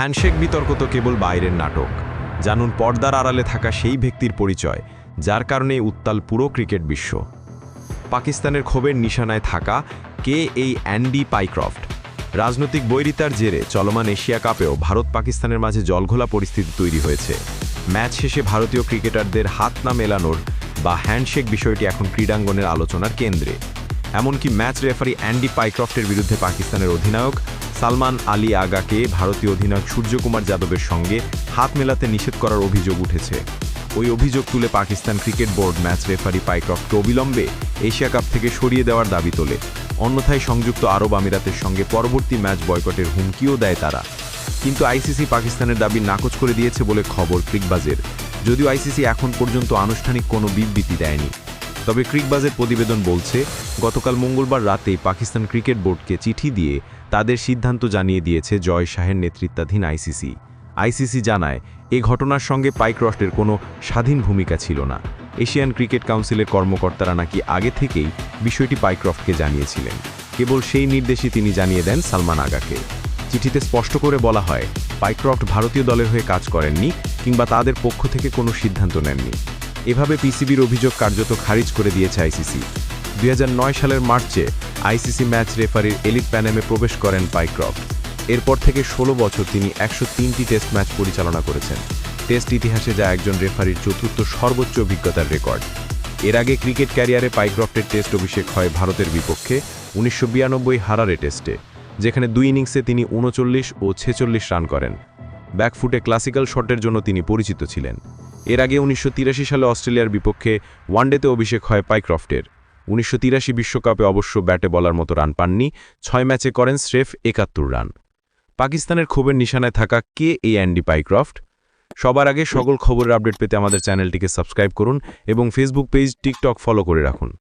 Handshake বিতর্ক তো কেবল বাইরের নাটক। জানুন পর্দার আড়ালে থাকা সেই ব্যক্তির পরিচয়, যার কারণে উত্তাল পুরো ক্রিকেট বিশ্ব। পাকিস্তানের ক্ষোভের নিশানায় থাকা কে এই অ্যান্ডি পাইক্রফট? রাজনৈতিক বৈরিতার জেরে চলমান এশিয়া কাপেও ভারত পাকিস্তানের মাঝে জলঘোলা পরিস্থিতি তৈরি হয়েছে। ম্যাচ শেষে ভারতীয় ক্রিকেটারদের হাত না মেলানোর বা হ্যান্ডশেক বিষয়টি এখন ক্রীড়াঙ্গনের আলোচনার কেন্দ্রে। এমনকি ম্যাচ রেফারি অ্যান্ডি পাইক্রফটের বিরুদ্ধে পাকিস্তানের অধিনায়ক সালমান আলী আগাকে ভারতীয় অধিনায়ক সূর্যকুমার যাদবের সঙ্গে হাত মেলাতে নিষেধ করার অভিযোগ উঠেছে। ওই অভিযোগ তুলে Pakistan cricket board match referee পাইক্রফটকে অবিলম্বে এশিয়া কাপ থেকে সরিয়ে দেওয়ার দাবি তোলে। অন্যথায় সংযুক্ত আরব আমিরাতের সঙ্গে পরবর্তী ম্যাচ বয়কটের হুমকিও দেয় তারা। কিন্তু আইসিসি পাকিস্তানের দাবি নাকচ করে দিয়েছে বলে খবর ক্রিকবাজের। যদিও আইসিসি এখন পর্যন্ত আনুষ্ঠানিক কোনো বিবৃতি দেয়নি। তবে ক্রিকবাজের প্রতিবেদন বলছে, গতকাল মঙ্গলবার রাতেই পাকিস্তান ক্রিকেট বোর্ডকে চিঠি দিয়ে তাদের সিদ্ধান্ত জানিয়ে দিয়েছে জয় শাহের নেতৃত্বাধীন আইসিসি। আইসিসি জানায়, এ ঘটনার সঙ্গে পাইক্রফটের কোনো স্বাধীন ভূমিকা ছিল না। এশিয়ান ক্রিকেট কাউন্সিলের কর্মকর্তারা নাকি আগে থেকেই বিষয়টি পাইক্রফটকে জানিয়েছিলেন। কেবল সেই নির্দেশই তিনি জানিয়ে দেন সালমান আগাকে। চিঠিতে স্পষ্ট করে বলা হয় পাইক্রফট ভারতীয় দলের হয়ে কাজ করেননি কিংবা তাদের পক্ষ থেকে কোনো সিদ্ধান্ত নেননি। এভাবে পিসিবির অভিযোগ কার্যত খারিজ করে দিয়েছে আইসিসি। দুই হাজার নয় সালের মার্চে আইসিসি ম্যাচ রেফারির এলিট প্যানেমে প্রবেশ করেন পাইক্রফট এরপর থেকে ১৬ বছর তিনি একশো তিনটি টেস্ট ম্যাচ পরিচালনা করেছেন। টেস্ট ইতিহাসে যা একজন রেফারির চতুর্থ সর্বোচ্চ অভিজ্ঞতার রেকর্ড। এর আগে ক্রিকেট ক্যারিয়ারে পাইক্রফটের টেস্ট অভিষেক হয় ভারতের বিপক্ষে উনিশশো বিরানব্বই হারারে টেস্টে, যেখানে দুই ইনিংসে তিনি উনচল্লিশ ও ছেচল্লিশ রান করেন। ব্যাকফুটে ক্লাসিক্যাল শটের জন্য তিনি পরিচিত ছিলেন। এর আগে উনিশশো তিরাশি সালে অস্ট্রেলিয়ার বিপক্ষে ওয়ানডেতে অভিষেক হয় পাইক্রফটের। উনিশশো বিশ্বকাপে অবশ্য ব্যাটে বলার মতো রান পাননি, ছয় ম্যাচে করেন স্রেফ একাত্তর রান। পাকিস্তানের ক্ষোভের নিশানায় থাকা কে এই অ্যান্ডি পাইক্রফট? সবার আগে সকল খবরের আপডেট পেতে আমাদের চ্যানেলটিকে সাবস্ক্রাইব করুন এবং ফেসবুক পেজ, টিকটক ফলো করে রাখুন।